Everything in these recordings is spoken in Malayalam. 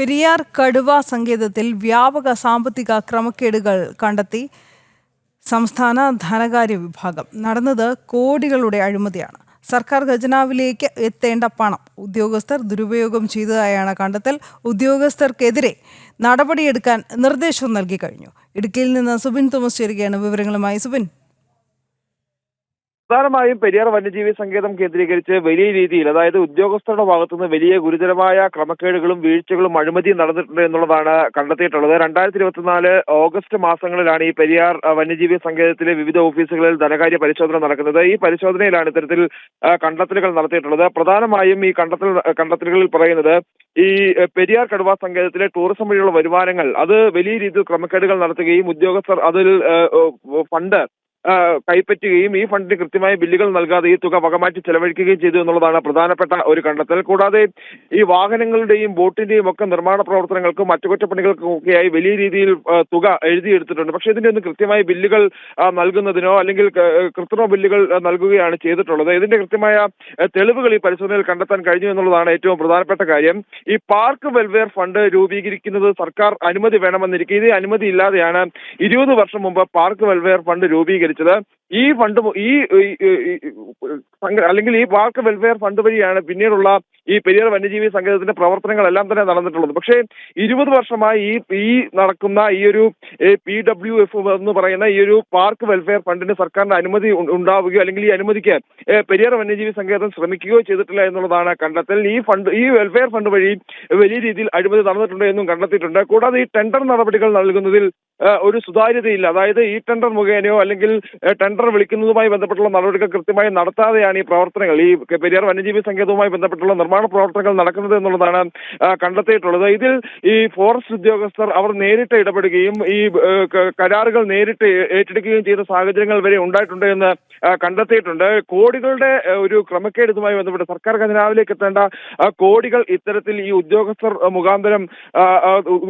പെരിയാർ കടുവ സങ്കേതത്തിൽ വ്യാപക സാമ്പത്തിക ക്രമക്കേടുകൾ കണ്ടെത്തി സംസ്ഥാന ധനകാര്യ വിഭാഗം. നടന്നത് കോടികളുടെ അഴിമതിയാണ്. സർക്കാർ ഖജനാവിലേക്ക് എത്തേണ്ട പണം ഉദ്യോഗസ്ഥർ ദുരുപയോഗം ചെയ്തതായാണ് കണ്ടെത്തൽ. ഉദ്യോഗസ്ഥർക്കെതിരെ നടപടിയെടുക്കാൻ നിർദ്ദേശം നൽകി കഴിഞ്ഞു. ഇടുക്കിയിൽ നിന്ന് സുബിൻ തോമസ് ചേരുകയാണ് വിവരങ്ങളുമായി. സുബിൻ പ്രധാനമായും പെരിയാർ വന്യജീവി സങ്കേതം കേന്ദ്രീകരിച്ച് വലിയ രീതിയിൽ അതായത് ഉദ്യോഗസ്ഥരുടെ ഭാഗത്തുനിന്ന് വലിയ ഗുരുതരമായ ക്രമക്കേടുകളും വീഴ്ചകളും അഴിമതിയും നടന്നിട്ടുണ്ട് എന്നുള്ളതാണ് കണ്ടെത്തിയിട്ടുള്ളത്. രണ്ടായിരത്തി ഇരുപത്തിനാല് ഓഗസ്റ്റ് മാസങ്ങളിലാണ് ഈ പെരിയാർ വന്യജീവി സങ്കേതത്തിലെ വിവിധ ഓഫീസുകളിൽ ധനകാര്യ പരിശോധന നടക്കുന്നത്. ഈ പരിശോധനയിലാണ് ഇത്തരത്തിൽ കണ്ടെത്തലുകൾ നടത്തിയിട്ടുള്ളത്. പ്രധാനമായും ഈ കണ്ടെത്തൽ കണ്ടെത്തലുകളിൽ പറയുന്നത് ഈ പെരിയാർ കടുവ സങ്കേതത്തിലെ ടൂറിസം വഴിയുള്ള വരുമാനങ്ങൾ അത് വലിയ രീതിയിൽ ക്രമക്കേടുകൾ നടത്തുകയും ഉദ്യോഗസ്ഥർ അതിൽ ഫണ്ട് കൈപ്പറ്റുകയും ഈ ഫണ്ടിന് കൃത്യമായ ബില്ലുകൾ നൽകാതെ ഈ തുക വകമാറ്റി ചെലവഴിക്കുകയും ചെയ്തു എന്നുള്ളതാണ് പ്രധാനപ്പെട്ട ഒരു കണ്ടെത്തൽ. കൂടാതെ ഈ വാഹനങ്ങളുടെയും ബോട്ടിന്റെയും ഒക്കെ നിർമ്മാണ പ്രവർത്തനങ്ങൾക്കും അറ്റകുറ്റപ്പണികൾക്കും ഒക്കെയായി വലിയ രീതിയിൽ തുക എഴുതിയെടുത്തിട്ടുണ്ട്. പക്ഷേ ഇതിന്റെ ഒന്നും കൃത്യമായ ബില്ലുകൾ നൽകുന്നതിനോ അല്ലെങ്കിൽ കൃത്രിമ ബില്ലുകൾ നൽകുകയാണ് ചെയ്തിട്ടുള്ളത്. ഇതിന്റെ കൃത്യമായ തെളിവുകൾ ഈ പരിശോധനയിൽ കണ്ടെത്താൻ കഴിഞ്ഞു എന്നുള്ളതാണ് ഏറ്റവും പ്രധാനപ്പെട്ട കാര്യം. ഈ പാർക്ക് വെൽഫെയർ ഫണ്ട് രൂപീകരിക്കുന്നത് സർക്കാർ അനുമതി വേണമെന്നിരിക്കെ ഇതേ അനുമതി ഇല്ലാതെയാണ് ഇരുപത് വർഷം മുമ്പ് പാർക്ക് വെൽഫെയർ ഫണ്ട് രൂപീകരിച്ചത്. സാഹചര്യത്തിൽ ഈ ഫണ്ട് ഈ അല്ലെങ്കിൽ ഈ പാർക്ക് വെൽഫെയർ ഫണ്ട് വഴിയാണ് പിന്നീടുള്ള ഈ പെരിയാർ വന്യജീവി സങ്കേതത്തിന്റെ പ്രവർത്തനങ്ങളെല്ലാം തന്നെ നടന്നിട്ടുള്ളത്. പക്ഷേ ഇരുപത് വർഷമായി ഈ ഈ നടക്കുന്ന ഈ ഒരു പി ഡബ്ല്യു എഫ് എന്ന് പറയുന്ന ഈ ഒരു പാർക്ക് വെൽഫെയർ ഫണ്ടിന് സർക്കാരിന്റെ അനുമതി ഉണ്ടാവുകയോ അല്ലെങ്കിൽ ഈ അനുമതിക്ക് പെരിയർ വന്യജീവി സങ്കേതം ശ്രമിക്കുകയോ ചെയ്തിട്ടില്ല എന്നുള്ളതാണ് കണ്ടെത്തൽ. ഈ ഫണ്ട് ഈ വെൽഫെയർ ഫണ്ട് വഴി വലിയ രീതിയിൽ അഴിമതി നടന്നിട്ടുണ്ട് എന്നും കണ്ടെത്തിയിട്ടുണ്ട്. കൂടാതെ ഈ ടെൻഡർ നടപടികൾ നൽകുന്നതിൽ ഒരു സുതാര്യതയില്ല. അതായത് ഈ ടെൻഡർ മുഖേനയോ അല്ലെങ്കിൽ ഏ, ടെൻഡർ വിളിക്കുന്നതുമായി ബന്ധപ്പെട്ടുള്ള നടപടികൾ കൃത്യമായി നടത്താതെയാണ് ഈ പ്രവർത്തനങ്ങൾ. ഈ പെരിയാർ വന്യജീവി സങ്കേതവുമായി ബന്ധപ്പെട്ടുള്ള നിർമ്മാണ പ്രവർത്തനങ്ങൾ നടക്കുന്നത് എന്നുള്ളതാണ് കണ്ടെത്തിയിട്ടുള്ളത്. ഇതിൽ ഈ ഫോറസ്റ്റ് ഉദ്യോഗസ്ഥർ അവർ നേരിട്ട് ഇടപെടുകയും ഈ കരാറുകൾ നേരിട്ട് ഏറ്റെടുക്കുകയും ചെയ്ത സാഹചര്യങ്ങൾ വരെ ഉണ്ടായിട്ടുണ്ട് എന്ന് കണ്ടെത്തിയിട്ടുണ്ട്. കോടികളുടെ ഒരു ക്രമക്കേട് ഇതുമായി ബന്ധപ്പെട്ട് സർക്കാർ ഖജനാവിലേക്ക് എത്തേണ്ട കോടികൾ ഇത്തരത്തിൽ ഈ ഉദ്യോഗസ്ഥർ മുഖാന്തരം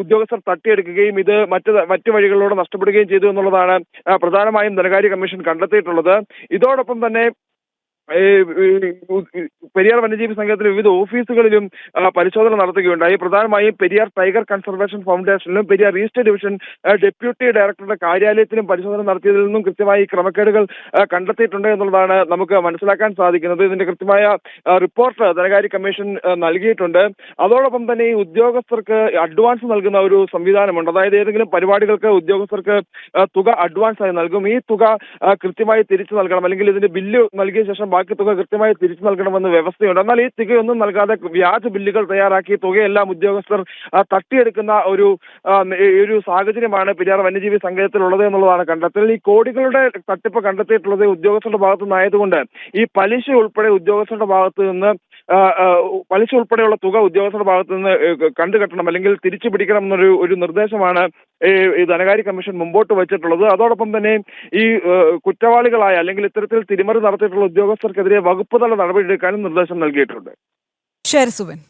ഉദ്യോഗസ്ഥർ തട്ടിയെടുക്കുകയും ഇത് മറ്റ് മറ്റു വഴികളിലൂടെ നഷ്ടപ്പെടുകയും ചെയ്തു എന്നുള്ളതാണ് പ്രധാനമായും ധനകാര്യ കമ്മീഷൻ കണ്ടെത്തിയിട്ടുള്ളത്. ഇതോടൊപ്പം തന്നെ പെരിയാർ വന്യജീവി സംഘത്തിലെ വിവിധ ഓഫീസുകളിലും പരിശോധന നടത്തുകയുണ്ടായി. പ്രധാനമായും പെരിയാർ ടൈഗർ കൺസർവേഷൻ ഫൗണ്ടേഷനിലും പെരിയാർ ഈസ്റ്റ് ഡിവിഷൻ ഡെപ്യൂട്ടി ഡയറക്ടറുടെ കാര്യാലയത്തിലും പരിശോധന നടത്തിയതിൽ നിന്നും കൃത്യമായി ക്രമക്കേടുകൾ കണ്ടെത്തിയിട്ടുണ്ട് എന്നുള്ളതാണ് നമുക്ക് മനസ്സിലാക്കാൻ സാധിക്കുന്നത്. ഇതിന്റെ കൃത്യമായ റിപ്പോർട്ട് ധനകാര്യ കമ്മീഷൻ നൽകിയിട്ടുണ്ട്. അതോടൊപ്പം തന്നെ ഈ ഉദ്യോഗസ്ഥർക്ക് അഡ്വാൻസ് നൽകുന്ന ഒരു സംവിധാനമുണ്ട്. അതായത് ഏതെങ്കിലും പരിപാടികൾക്ക് ഉദ്യോഗസ്ഥർക്ക് തുക അഡ്വാൻസ് ആയി നൽകും. ഈ തുക കൃത്യമായി തിരിച്ചു നൽകണം. അല്ലെങ്കിൽ ഇതിന്റെ ബില്ല് നൽകിയ ശേഷം ബാക്കി തുക കൃത്യമായി തിരിച്ചു നൽകണമെന്ന് വ്യവസ്ഥയുണ്ട്. എന്നാൽ ഈ തുകയൊന്നും നൽകാതെ വ്യാജ ബില്ലുകൾ തയ്യാറാക്കി തുകയെല്ലാം ഉദ്യോഗസ്ഥർ തട്ടിയെടുക്കുന്ന ഒരു ഒരു സാഹചര്യമാണ് പെരിയാർ വന്യജീവി സങ്കേതത്തിലുള്ളത് എന്നുള്ളതാണ് കണ്ടെത്തൽ. ഈ കോടികളുടെ തട്ടിപ്പ് കണ്ടെത്തിയിട്ടുള്ളത് ഉദ്യോഗസ്ഥരുടെ ഭാഗത്തു നിന്നായതുകൊണ്ട് ഈ പലിശ ഉൾപ്പെടെ ഉദ്യോഗസ്ഥരുടെ ഭാഗത്തു നിന്ന് പലിശ ഉൾപ്പെടെയുള്ള തുക ഉദ്യോഗസ്ഥരുടെ ഭാഗത്തു നിന്ന് കണ്ടുകെട്ടണം അല്ലെങ്കിൽ തിരിച്ചു പിടിക്കണം എന്നൊരു ഒരു നിർദ്ദേശമാണ് ഈ ധനകാര്യ കമ്മീഷൻ മുമ്പോട്ട് വെച്ചിട്ടുള്ളത്. അതോടൊപ്പം തന്നെ ഈ കുറ്റവാളികളായ അല്ലെങ്കിൽ ഇത്തരത്തിൽ തിരിമറി നടത്തിയിട്ടുള്ള ഉദ്യോഗസ്ഥർക്കെതിരെ വകുപ്പ് തല നടപടിയെടുക്കാനും നിർദ്ദേശം നൽകിയിട്ടുണ്ട്. ശരി സുബിൻ.